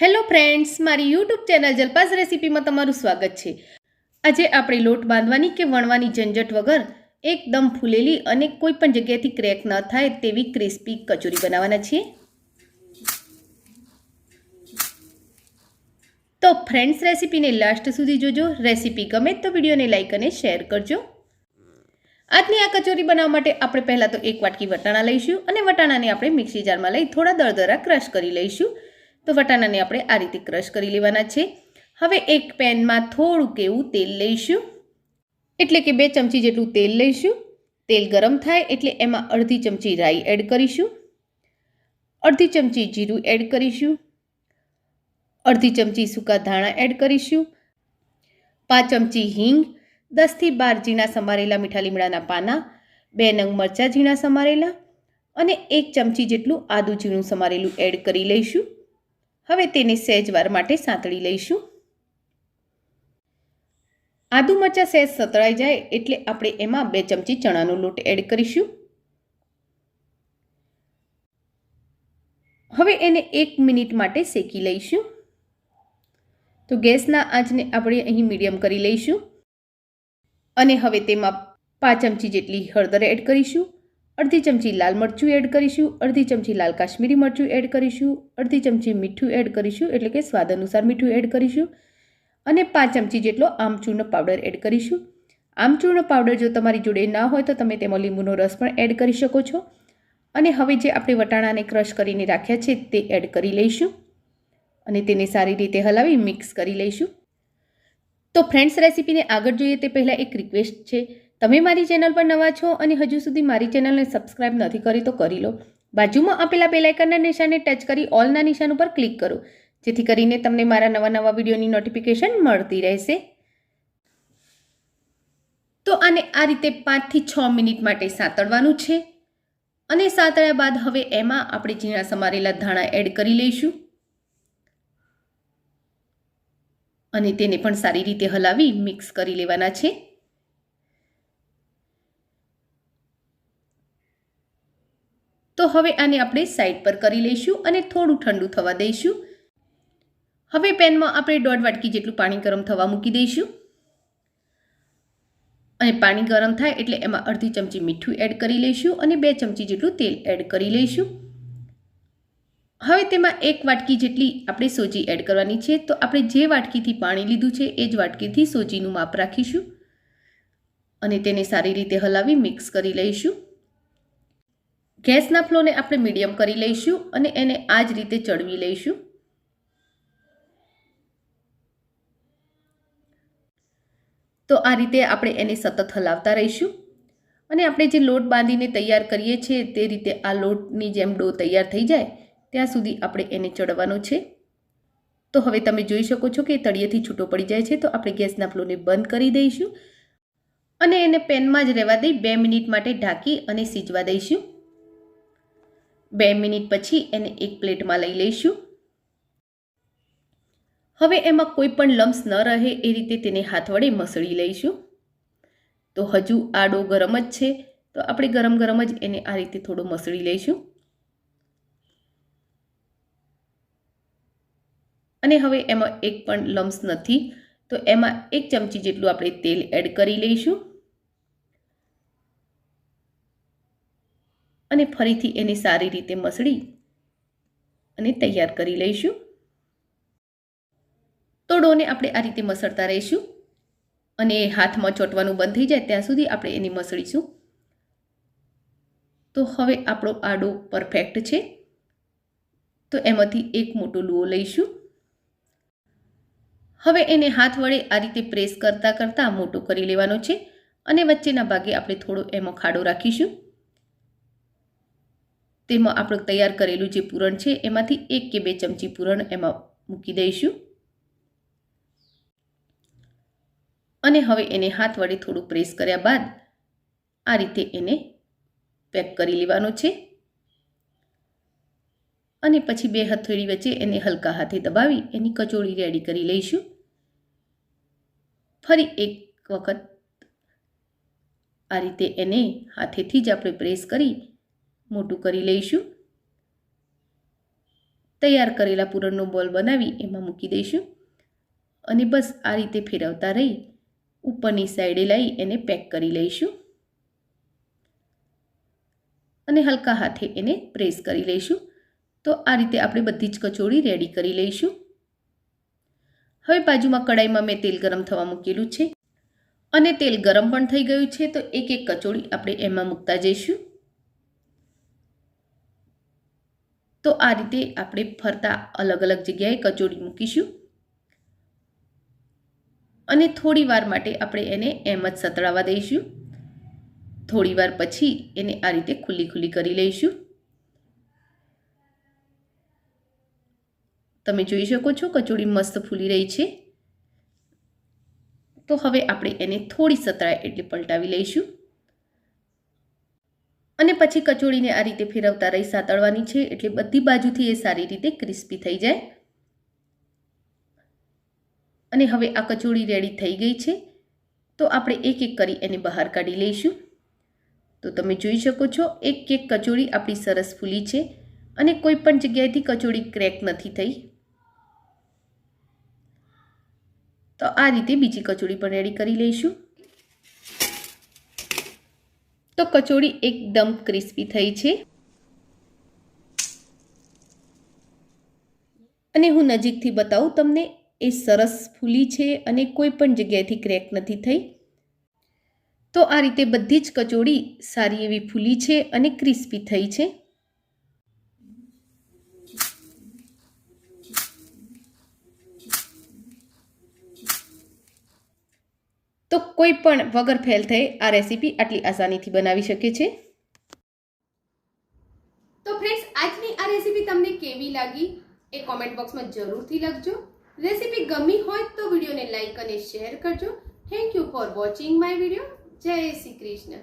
Hello friends, મારી YouTube channel Jalpa's રેસીપીમાં તમારું સ્વાગત છે. આજે આપણે લોટ બાંધવાની કે વણવાની ઝંઝટ વગર એકદમ ફૂલેલી અને કોઈ પણ જગ્યાએથી ક્રેક ન થાય તેવી ક્રિસ્પી કચોરી બનાવવાના છીએ. તો ફ્રેન્ડ્સ, રેસીપીને લાસ્ટ સુધી જોજો. રેસીપી ગમે તો વિડીયોને લાઇક અને શેર કરજો. આજની આ કચોરી બનાવવા માટે આપણે પહેલાં તો એક વાટકી વટાણા લઈશું અને વટાણાને આપણે મિક્સી જારમાં લઈ થોડા દળદરા ક્રશ કરી લઈશું. તો વટાણાને આપણે આ રીતે ક્રશ કરી લેવાના છે. હવે એક પેનમાં થોડુંક એવું તેલ લઈશું. એટલે કે બે ચમચી જેટલું તેલ લઈશું. તેલ ગરમ થાય એટલે એમાં અડધી ચમચી રાઈ એડ કરીશું. અડધી ચમચી જીરું એડ કરીશું. અડધી ચમચી સૂકા ધાણા એડ કરીશું. પાંચ ચમચી હિંગ દસથી બાર ઝીણા સમારેલા મીઠા લીમડાના પાના, બે નંગ મરચાં ઝીણા સમારેલા અને એક ચમચી જેટલું આદું ઝીણું સમારેલું એડ કરી લઈશું. હવે તેને સહેજવાર માટે સાંતળી લઈશું. આદુ મરચાં સહેજ સતળાઈ જાય એટલે આપણે એમાં બે ચમચી ચણાનો લોટ એડ કરીશું. હવે એને એક મિનિટ માટે શેકી લઈશું. તો ગેસના આંચને આપણે અહીં મીડિયમ કરી લઈશું. અને હવે તેમાં પાંચ ચમચી જેટલી હળદર એડ કરીશું. અડધી ચમચી લાલ મરચું એડ કરીશું, અડધી ચમચી લાલ કાશ્મીરી મરચું એડ કરીશું, અડધી ચમચી મીઠું એડ કરીશું, એટલે કે સ્વાદ અનુસાર મીઠું એડ કરીશું અને પાંચ ચમચી જેટલો આમચૂર્ણ પાવડર એડ કરીશું. આમચૂર્ણ પાવડર જો તમારી જોડે ના હોય તો તમે તેમાં લીંબુનો રસ પણ એડ કરી શકો છો. અને હવે જે આપણે વટાણાને ક્રશ કરીને રાખ્યા છે તે એડ કરી લઈશું અને તેને સારી રીતે હલાવી મિક્સ કરી લઈશું. તો ફ્રેન્ડ્સ રેસીપીને આગળ જોઈએ તે પહેલાં એક રિક્વેસ્ટ છે. તમે મારી ચેનલ પર નવા છો અને હજુ સુધી મારી ચેનલને સબસ્ક્રાઇબ નથી કરી તો કરી લો. બાજુમાં આપેલા બેલાઇકનના નિશાને ટચ કરી ઓલના નિશાન ઉપર ક્લિક કરો. જેથી કરીને તમને મારા નવા નવા વિડીયોની નોટિફિકેશન મળતી રહેશે. તો આને આ રીતે પાંચથી છ મિનિટ માટે સાંતળવાનું છે. અને સાંતળ્યા બાદ હવે એમાં આપણે ઝીણા સમારેલા ધાણા એડ કરી લઈશું. અને તેને પણ સારી રીતે હલાવી મિક્સ કરી લેવાના છે. તો હવે આને આપણે સાઈડ પર કરી લઈશું અને થોડું ઠંડુ થવા દઈશું. હવે પેનમાં આપણે દોઢ વાટકી જેટલું પાણી ગરમ થવા મૂકી દઈશું. અને પાણી ગરમ થાય એટલે એમાં અડધી ચમચી મીઠું એડ કરી લઈશું અને બે ચમચી જેટલું તેલ એડ કરી લઈશું. હવે તેમાં એક વાટકી જેટલી આપણે સોજી એડ કરવાની છે. તો આપણે જે વાટકીથી પાણી લીધું છે એ જ વાટકીથી સોજીનું માપ રાખીશું. અને તેને સારી રીતે હલાવી મિક્સ કરી લઈશું. ગેસના ફ્લોને આપણે મીડિયમ કરી લઈશું અને એને આ જ રીતે ચડવી લઈશું. તો આ રીતે આપણે એને સતત હલાવતા રહીશું. અને આપણે જે લોટ બાંધીને તૈયાર કરીએ છીએ તે રીતે આ લોટની જેમ ડો તૈયાર થઈ જાય, ત્યાં સુધી આપણે એને ચડવાનો છે. તો હવે તમે જોઈ શકો છો કે તળિયેથી છૂટો પડી જાય છે, તો આપણે ગેસના ફ્લોને બંધ કરી દઈશું. અને એને પેનમાં જ રહેવા દઈ બે મિનિટ માટે ઢાંકી અને સીજવા દઈશું. બે મિનિટ પછી એને એક પ્લેટમાં લઈ લઈશું. હવે એમાં કોઈ પણ લમ્સ ન રહે એ રીતે તેને હાથ વડે મસળી લઈશું. તો હજુ આડો ગરમ જ છે, તો આપણે ગરમ ગરમ જ એને આ રીતે થોડો મસળી લઈશું. અને હવે એમાં એક પણ લમ્સ નથી, તો એમાં એક ચમચી જેટલું આપણે તેલ એડ કરી લઈશું. અને ફરીથી એને સારી રીતે મસળી અને તૈયાર કરી લઈશું. તો ડોને આપણે આ રીતે મસળતા રહીશું અને હાથમાં ચોંટવાનું બંધ થઈ જાય ત્યાં સુધી આપણે એની મસળીશું. તો હવે આપણો આડો પરફેક્ટ છે. તો એમાંથી એક મોટો લુઓ લઈશું. હવે એને હાથ વડે આ રીતે પ્રેસ કરતાં કરતાં મોટો કરી લેવાનો છે અને વચ્ચેના ભાગે આપણે થોડો એમાં ખાડો રાખીશું. તેમાં આપણે તૈયાર કરેલું જે પૂરણ છે, એમાંથી એક કે બે ચમચી પૂરણ એમાં મૂકી દઈશું. અને હવે એને હાથ વડે થોડું પ્રેસ કર્યા બાદ આ રીતે એને પેક કરી લેવાનો છે. અને પછી બે હથેળી વચ્ચે એને હલકા હાથે દબાવી એની કચોળી રેડી કરી લઈશું. ફરી એક વખત આ રીતે એને હાથેથી જ આપણે પ્રેસ કરી મોટું કરી લઈશું. તૈયાર કરેલા પૂરણનો બોલ બનાવી એમાં મૂકી દઈશું. અને બસ આ રીતે ફેરવતા રહી ઉપરની સાઈડે લઈ એને પેક કરી લઈશું. અને હલકા હાથે એને પ્રેસ કરી લઈશું. તો આ રીતે આપણે બધી જ કચોળી રેડી કરી લઈશું. હવે બાજુમાં કડાઈમાં મેં તેલ ગરમ થવા મૂકેલું છે. અને તેલ ગરમ પણ થઈ ગયું છે, તો એક એક કચોળી આપણે એમાં મૂકતા જઈશું. તો આ રીતે આપણે ફરતા અલગ અલગ જગ્યાએ કચોડી મૂકીશું. અને થોડી વાર માટે આપણે એને એમ જ સતળાવા દઈશું. થોડી વાર પછી એને આ રીતે ખુલ્લી ખુલ્લી કરી લઈશું. તમે જોઈ શકો છો કચોડી મસ્ત ફૂલી રહી છે. તો હવે આપણે એને થોડી સતળાય એટલે પલટાવી લઈશું. અને પછી કચોળીને આ રીતે ફેરવતા રહી સાતળવાની છે એટલે બધી બાજુથી એ સારી રીતે ક્રિસ્પી થઈ જાય. અને હવે આ કચોળી રેડી થઈ ગઈ છે. તો આપણે એક એક કરી એને બહાર કાઢી લઈશું. તો તમે જોઈ શકો છો, એક એક કચોળી આપણી સરસ ફૂલી છે અને કોઈ પણ જગ્યાએથી કચોળી ક્રેક નથી થઈ. તો આ રીતે બીજી કચોળી પણ રેડી કરી લઈશું. તો કચોડી એકદમ ક્રિસ્પી થઈ છે. અને હું નજીકથી બતાવું તમને, એ સરસ ફૂલી છે અને કોઈ પણ જગ્યાએથી ક્રેક નથી થઈ. તો આ રીતે બધી જ કચોડી સારી એવી ફૂલી છે અને ક્રિસ્પી થઈ છે. તો કોઈ પણ વગર ફેલ થઈ આ રેસીપી આટલી આસાનીથી બનાવી શકે છે? તો ફ્રેન્ડ્સ આજની આ રેસીપી તમને કેવી લાગી? એ કોમેન્ટ બોક્સમાં જરૂરથી લખજો. રેસીપી ગમી હોય તો વિડીયોને લાઇક અને શેર કરજો. Thank you for watching my video Jai Shri Krishna.